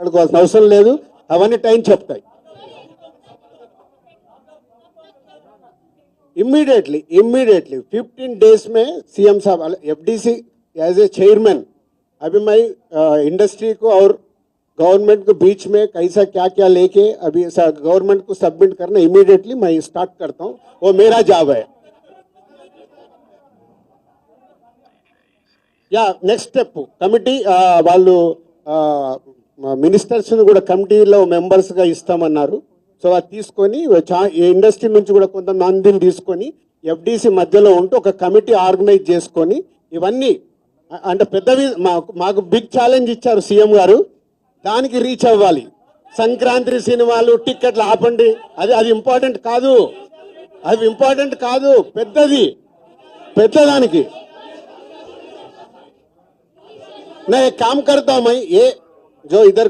మాట్లాడుకోవాల్సిన అవసరం లేదు అవన్నీ టైం చెప్తాయి इमीडिएटली इमीडिएटली 15 डेज में सीएम साहब एफडीसी एज ए चेयरमैन अभी मैं इंडस्ट्री को और गवर्नमेंट को बीच में कैसा क्या क्या लेके अभी गवर्नमेंट को सबमिट करना इमीडिएटली मैं स्टार्ट करता हूँ वो मेरा जॉब है యా నెక్స్ట్ స్టెప్ కమిటీ వాళ్ళు మినిస్టర్స్ని కూడా కమిటీలో మెంబర్స్గా ఇస్తామన్నారు. సో అది తీసుకొని ఇండస్ట్రీ నుంచి కూడా కొంతమందిని తీసుకొని ఎఫ్డీసీ మధ్యలో ఉంటూ ఒక కమిటీ ఆర్గనైజ్ చేసుకొని ఇవన్నీ అంటే పెద్దవి మాకు బిగ్ ఛాలెంజ్ ఇచ్చారు సీఎం గారు. దానికి రీచ్ అవ్వాలి. సంక్రాంతి సినిమాలు టిక్కెట్లు ఆపండి. అది అది ఇంపార్టెంట్ కాదు. అది ఇంపార్టెంట్ కాదు. పెద్దది. పెద్దదానికి. నే కామ్ కర్తామై ఏ जो इधर